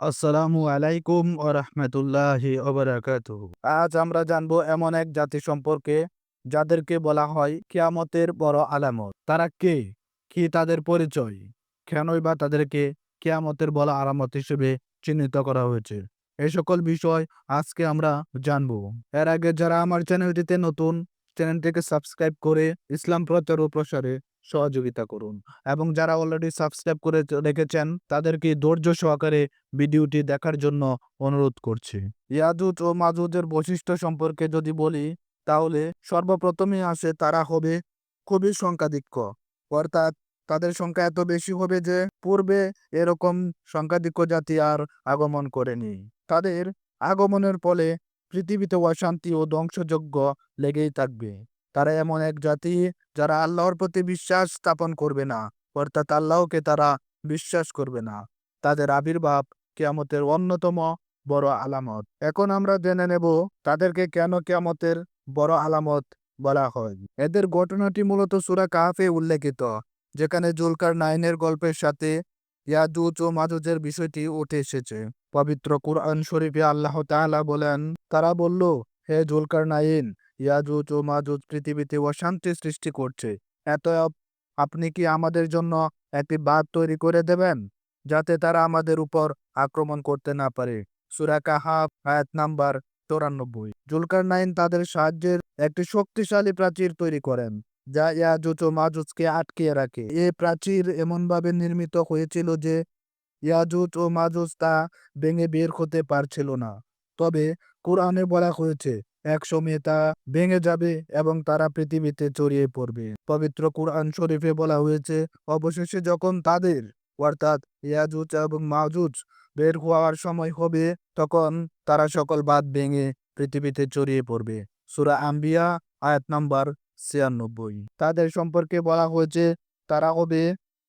আসসালামু আলাইকুম ও আজ আমরা জানব এমন এক জাতি সম্পর্কে যাদেরকে বলা হয় কিয়ামতের বড় আলামত। তারা কে? কি তাদের পরিচয়? কেনই বা তাদেরকে কিয়ামতের বড় আলামত হিসেবে চিহ্নিত করা হয়েছে? এই সকল বিষয় আজকে আমরা জানব। এর আগে যারা আমার চ্যানেলটিতে নতুন চ্যানেলটিকে সাবস্ক্রাইব করে ইসলাম প্রচার ও প্রসারে সহযোগিতা করুন। এবং যারা অলরেডি সাবস্ক্রাইব করে রেখেছেন, তাদেরকে ধৈর্য সহকারে ভিডিওটি দেখার জন্য অনুরোধ করছি। ইয়াজুজ ও মাজুজের বৈশিষ্ট্য সম্পর্কে যদি বলি, তাহলে সর্বপ্রথমে আসে তারা হবে খুবই সংখ্যাধিক্য। অর্থাৎ তাদের সংখ্যা এত বেশি হবে যে পূর্বে এরকম সংখ্যাধিক্য জাতি আর আগমন করেনি। তাদের আগমনের ফলে পৃথিবীতে অশান্তি ও ধ্বংসযজ্ঞ লেগেই থাকবে। তারা এমন এক জাতি যারা আল্লাহর প্রতি বিশ্বাস স্থাপন করবে না, অর্থাৎ আল্লাহকে তারা বিশ্বাস করবে না। তাদের আবির্ভাব কেয়ামতের অন্যতম বড় আলামত। এখন আমরা জেনে নেব তাদেরকে কেন কেয়ামতের বড় আলামত বলা হয়। এদের ঘটনাটি মূলত সুরা কাহাফে উল্লেখিত, যেখানে জুলকার নাইনের গল্পের সাথে ইয়াজুজ ও মাজুজের বিষয়টি উঠে এসেছে। পবিত্র কুরআন শরীফে আল্লাহ তাআলা বলেন, তারা বলল, হে জুলকার নাইন ইয়াজুজ ও মাজুজ পৃথিবীতে অশান্তি সৃষ্টি করছে। এত আপনি কি আমাদের জন্য একটি বাঁধ তৈরি করে দেবেন, যাতে তারা আমাদের উপর আক্রমণ করতে না পারে? সুরা কাহাব আয়াত নাম্বার চৌরানব্বই। জুলকার নাইন তাদের সাহায্যের একটি শক্তিশালী প্রাচীর তৈরি করেন, যা ইয়াজুজ ও মাজুজকে আটকিয়ে রাখে। এ প্রাচীর এমনভাবে নির্মিত হয়েছিল যে ইয়াজুজ ও মাজুজ তা ভেঙে বের হতে পারছিল না। তবে কোরআনে বলা হয়েছে, এক সময় তা ভেঙে যাবে এবং তারা পৃথিবীতে ছড়িয়ে পড়বে। পবিত্র কোরআন শরীফে বলা হয়েছে, অবশেষে যখন তাদের, অর্থাৎ ইয়াজুজ এবং মাজুজ বের হওয়ার সময় হবে, তখন তারা সকল বাদ ভেঙে পৃথিবীতে ছড়িয়ে পড়বে। সুরা আম্বিয়া, আয়াত নাম্বার ছিয়ানব্বই। তাদের সম্পর্কে বলা হয়েছে, তারা হবে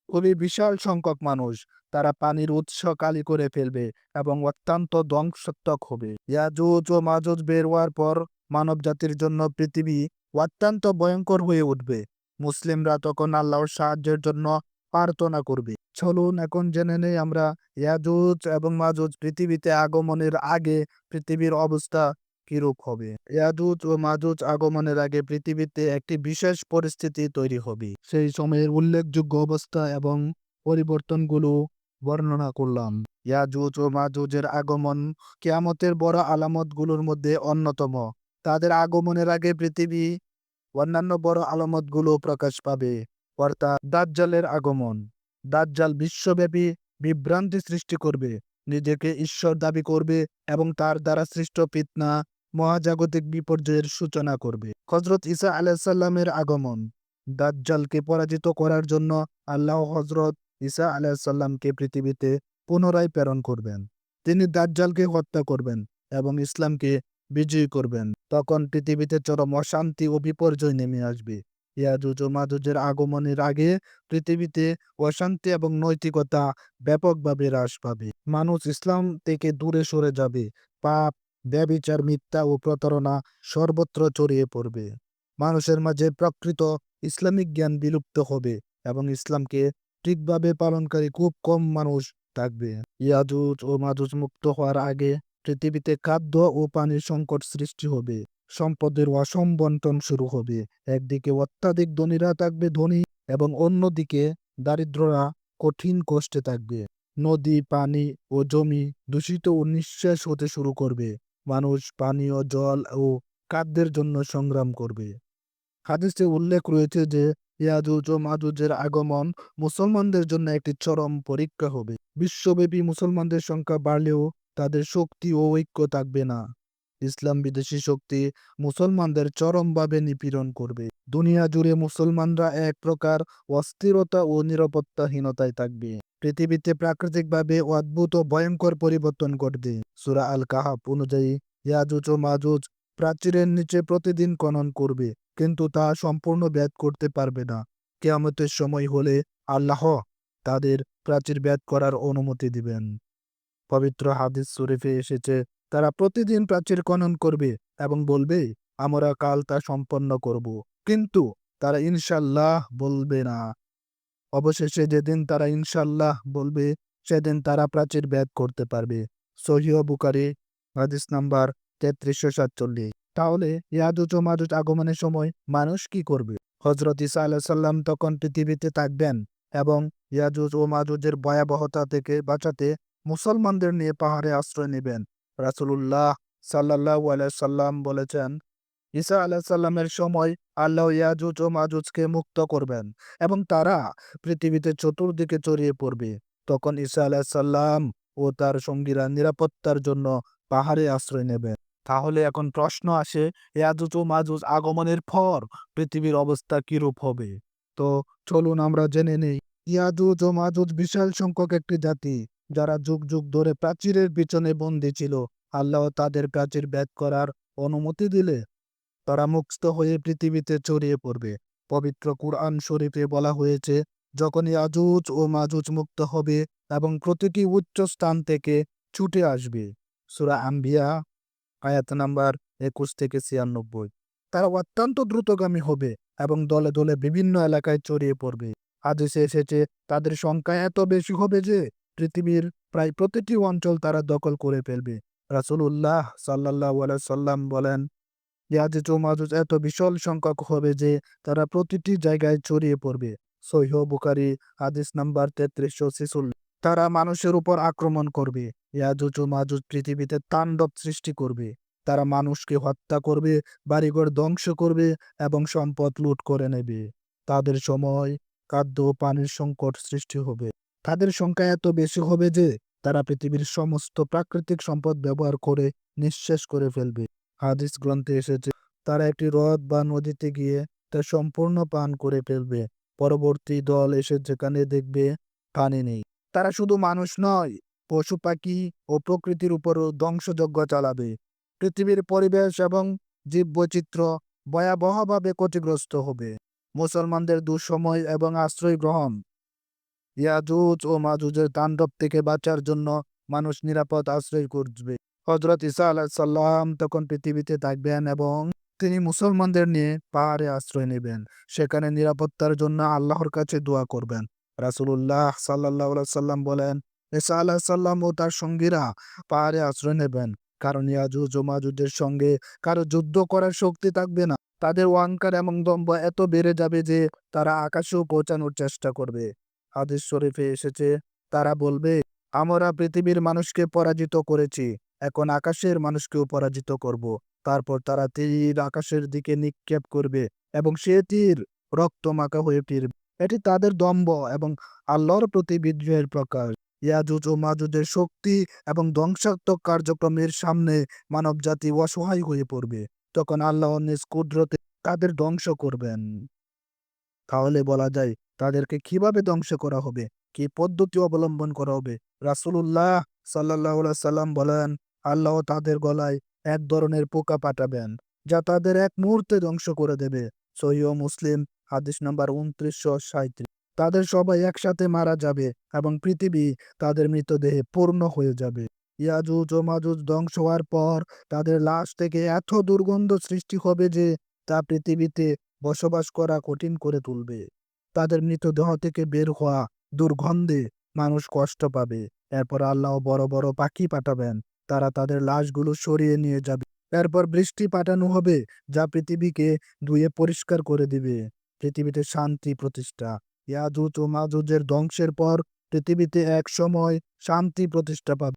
খুবই বিশাল সংখ্যক মানুষ তারা পানির উৎস কালি করে ফেলবে এবং অত্যন্ত ধ্বংসাত্মক হবে। ইয়াজুজ ও মাজুজ বের হওয়ার পর মানব জাতির জন্য পৃথিবী অত্যন্ত ভয়ঙ্কর হয়ে উঠবে। মুসলিমরা তখন আল্লাহর সাহায্যের জন্য প্রার্থনা করবে। চলুন এখন জেনে নেই আমরা ইয়াজুজ এবং মাজুজ পৃথিবীতে আগমনের আগে পৃথিবীর অবস্থা কিরূপ হবে। ইয়াজুজ ও মাজুজ আগমনের আগে পৃথিবীতে একটি বিশেষ পরিস্থিতি তৈরি হবে। সেই সময়ের উল্লেখযোগ্য অবস্থা এবং পরিবর্তনগুলো বর্ণনা করলাম। ইয়াজুজ ও মাজুজের আগমন কেয়ামতের বড় আলামতগুলোর মধ্যে অন্যতম। তাদের আগমনের আগে পৃথিবী অন্যান্য বড় আলামতগুলো প্রকাশ পাবে। অর্থাৎ দাজ্জালের আগমন। দাজ্জাল বিশ্বব্যাপী বিভ্রান্তি সৃষ্টি করবে, নিজেকে ঈশ্বর দাবি করবে এবং তার দ্বারা সৃষ্ট ফিতনা, মহাজাগতিক বিপর্যয়ের সূচনা করবে। হজরত ইসা আলাহিসাল্লামের আগমন। দাজ্জালকে পরাজিত করার জন্য আল্লাহ হজরত ঈসা আলাহিসাল্লামকে পৃথিবীতে পুনরায় প্রেরণ করবেন। তিনি দাজ্জালকে হত্যা করবেন এবং ইসলামকে বিজয়ী করবেন। তখন পৃথিবীতে চরম অশান্তি ও বিপর্যয় নেমে আসবে। ইয়াজুজ ও মাজুজের আগমনের আগে পৃথিবীতে অশান্তি এবং নৈতিকতা ব্যাপকভাবে হ্রাস পাবে। মানুষ ইসলাম থেকে দূরে সরে যাবে। পাপ ব্যবিচার মিথ্যা ও প্রতারণা সর্বত্র ছড়িয়ে পড়বে। মানুষের মাঝে প্রকৃত ইসলামিক জ্ঞান বিলুপ্ত হবে এবং ইসলামকে ঠিকভাবে পালনকারী খুব কম মানুষ থাকবে। ইয়াজুজ ও মাজুজ মুক্ত হওয়ার আগে পৃথিবীতে খাদ্য ও পানির সংকট সৃষ্টি হবে। সম্পদের অসম বন্টন শুরু হবে। একদিকে অত্যাধিক ধনীরা থাকবে ধনী এবং অন্যদিকে দারিদ্ররা কঠিন কষ্টে থাকবে। নদী, পানি ও জমি দূষিত ও নিঃশ্বাস হতে শুরু করবে। মানুষ পানীয় জল ও খাদ্যের জন্য সংগ্রাম করবে। হাদিসে উল্লেখ রয়েছে যে ইয়াজুজ ও মাজুজের আগমন মুসলমানদের জন্য একটি চরম পরীক্ষা হবে। বিশ্বব্যাপী মুসলমানদের সংখ্যা বাড়লেও তাদের শক্তি ও ঐক্য থাকবে না। ইসলাম বিদেশি শক্তি মুসলমানদের চরমভাবে নিপীড়ন করবে। দুনিয়া জুড়ে মুসলমানরা এক প্রকার অস্থিরতা ও নিরাপত্তাহীনতায় থাকবে। পৃথিবীতে প্রাকৃতিকভাবে অদ্ভুত ও ভয়ঙ্কর পরিবর্তন ঘটবে। সুরা আল কাহাব অনুযায়ী ইয়াজুজ ও মাজুজ প্রাচীরের নিচে প্রতিদিন খনন করবে। কিন্তু তা সম্পূর্ণ ব্যাদ করতে পারবে না। কেয়ামতের সময় হলে আল্লাহ তাদের প্রাচীর ব্যাদ করার অনুমতি দিবেন। পবিত্র হাদিস শরীফে এসেছে, তারা প্রতিদিন প্রাচীর খনন করবে এবং বলবে, আমরা কাল তা সম্পন্ন করব। কিন্তু তারা ইনশাল্লাহ বলবে না। অবশেষে যেদিন তারা ইনশাল্লাহ বলবে, সেদিন তারা প্রাচীর ভেদ করতে পারবে। সহিহ বুকারি হাদিস নাম্বার তেত্রিশশো সাতচল্লিশ। তাহলে ইয়াজুজ ও মাজুজ আগমনের সময় মানুষ কি করবে? হজরত ইসা আলাহ সাল্লাম তখন পৃথিবীতে থাকবেন এবং ইয়াজুজ ও মাজুজের ভয়াবহতা থেকে বাঁচাতে মুসলমানদের নিয়ে পাহাড়ে আশ্রয় নেবেন। রাসুলুল্লাহ সাল্লাহ সাল্লাম বলেছেন, ঈসা আলাহ সাল্লামের সময় আল্লাহ ইয়াজুজ ও মাজুজকে মুক্ত করবেন এবং তারা পৃথিবীতে চতুর্দিকে ছড়িয়ে পড়বে। তখন ঈসা আলাহ সাল্লাম ও তার সঙ্গীরা নিরাপত্তার জন্য পাহাড়ে আশ্রয় নেবেন। তাহলে এখন প্রশ্ন আসে ইয়াজুজ ও মাজুজ আগমনের পর পৃথিবীর অবস্থা কিরূপ হবে? তো চলুন আমরা জেনে নেই ইয়াজুজ ও মাজুজ বিশাল সংখ্যক একটি জাতি, যারা যুগ যুগ ধরে প্রাচীরের পিছনে বন্দী ছিল, আল্লাহ তাদের প্রাচীর ভেদ করার অনুমতি দিলে, তারা মুক্ত হয়ে পৃথিবীতে ছড়িয়ে পড়বে। পবিত্র কুরআন শরীফে বলা হয়েছে, যখন ইয়াজুজ ও মাজুজ মুক্ত হবে এবং প্রতিটি উচ্চ স্থান থেকে ছুটে আসবে। সুরা আম্বিয়া আয়াত নাম্বার একুশ থেকে ছিয়ানব্বই। তারা অত্যন্ত দ্রুতগামী হবে এবং দলে দলে বিভিন্ন এলাকায় ছড়িয়ে পড়বে। হাদিসে এসেছে, তাদের সংখ্যা এত বেশি হবে যে পৃথিবীর প্রায় প্রতিটি অঞ্চল তারা দখল করে ফেলবে। রাসূলুল্লাহ সাল্লাহ সাল্লাম বলেন ইয়াজুজ ও মাজুজ এত বিশাল সংখ্যক হবে যে তারা প্রতিটি জায়গায় ছড়িয়ে পড়বে। সহিহ বুখারি, হাদিস নাম্বার তেত্রিশশো ছিচল্লিশ। তারা মানুষের উপর আক্রমণ করবে। ইয়াজুজ ও মাজুজ পৃথিবীতে তাণ্ডব সৃষ্টি করবে। তারা মানুষকে হত্যা করবে, বাড়িঘর ধ্বংস করবে এবং সম্পদ লুট করে নেবে। তাদের সময় খাদ্য ও পানির সংকট সৃষ্টি হবে। তাদের সংখ্যা এত বেশি হবে যে তারা পৃথিবীর সমস্ত প্রাকৃতিক সম্পদ ব্যবহার করে নিঃশেষ করে ফেলবে। হাদিস গ্রন্থে এসেছে, তারা একটি হ্রদ বা নদীতে গিয়ে তা সম্পূর্ণ পান করে ফেলবে। পরবর্তী দল এসে যেখানে দেখবে, পানি নেই। তারা শুধু মানুষ নয়, পশু পাখি ও প্রকৃতির উপরও ধ্বংসযজ্ঞ চালাবে। পৃথিবীর পরিবেশ এবং জীববৈচিত্র্য ভয়াবহভাবে ক্ষতিগ্রস্ত হবে। মুসলমানদের দুঃসময় এবং আশ্রয় গ্রহণ। ইয়াজুজ ও মাজুজের তাণ্ডব থেকে বাঁচার জন্য মানুষ নিরাপদ আশ্রয় করবে হজরত ইসা আলাহ সাল্লাম তখন পৃথিবীতে থাকবেন এবং তিনি মুসলমানদের নিয়ে পাহাড়ে আশ্রয় নেবেন। সেখানে নিরাপত্তার জন্য আল্লাহর কাছে দোয়া করবেন। রাসুলুল্লাহ সাল্লাহ সাল্লাম বলেন ইসা আলাহ সাল্লাম ও তার সঙ্গীরা পাহাড়ে আশ্রয় নেবেন। কারণ ইয়াজুজ ও মাজুজের সঙ্গে কারও যুদ্ধ করার শক্তি থাকবে না। তাদের অহংকার এবং দম্ভ এত বেড়ে যাবে যে তারা আকাশেও পৌঁছানোর চেষ্টা করবে। হাদিস শরীফে এসেছে, তারা বলবে, আমরা পৃথিবীর মানুষকে পরাজিত করেছি, এখন আকাশের মানুষকেও পরাজিত করব। তারপর তারা তীর আকাশের দিকে নিক্ষেপ করবে এবং সে তীর রক্ত মাখা হয়ে ফিরবে। এটি তাদের দম্ভ এবং আল্লাহর প্রতি বিদ্রোহের প্রকাশ। ইয়াজুজ ও মাজুজের শক্তি এবং ধ্বংসাত্মক কার্যক্রমের সামনে মানবজাতি অসহায় হয়ে পড়বে। তখন আল্লাহ নিজ কুদরতে তাদের ধ্বংস করবেন। তাহলে বলা যায়, তাদেরকে কীভাবে ধ্বংস করা হবে? কি পদ্ধতি অবলম্বন করা হবে? রাসূলুল্লাহ সাল্লাহ সাল্লাম বলেন, আল্লাহ তাদের গলায় এক ধরনের পোকা পাঠাবেন, যা তাদের এক মুহূর্তে ধ্বংস করে দেবে। সহিহ মুসলিম হাদিস নম্বর উনত্রিশশো সাঁত্রিশ তাদের সবাই একসাথে মারা যাবে এবং পৃথিবী তাদের মৃতদেহে পূর্ণ হয়ে যাবে। ইয়াজুজ ও মাজুজ ধ্বংস হওয়ার পর তাদের লাশ থেকে এত দুর্গন্ধ সৃষ্টি হবে যে তা পৃথিবীতে বসবাস করা কঠিন করে তুলবে। তাদের মৃতদেহ থেকে বের হওয়া দুর্গন্ধে মানুষ কষ্ট পাবে। এরপর আল্লাহ বড় বড় পাখি পাঠাবেন। তারা তাদের লাশগুলো সরিয়ে নিয়ে যাবে। এরপর বৃষ্টি পাঠানো হবে যা পৃথিবীকে ধুয়ে পরিষ্কার করে দিবে। পৃথিবীতে শান্তি প্রতিষ্ঠা। ইয়াজুজ ও মাজুজের ধ্বংসের পর পৃথিবীতে এক সময় শান্তি প্রতিষ্ঠা পাবে।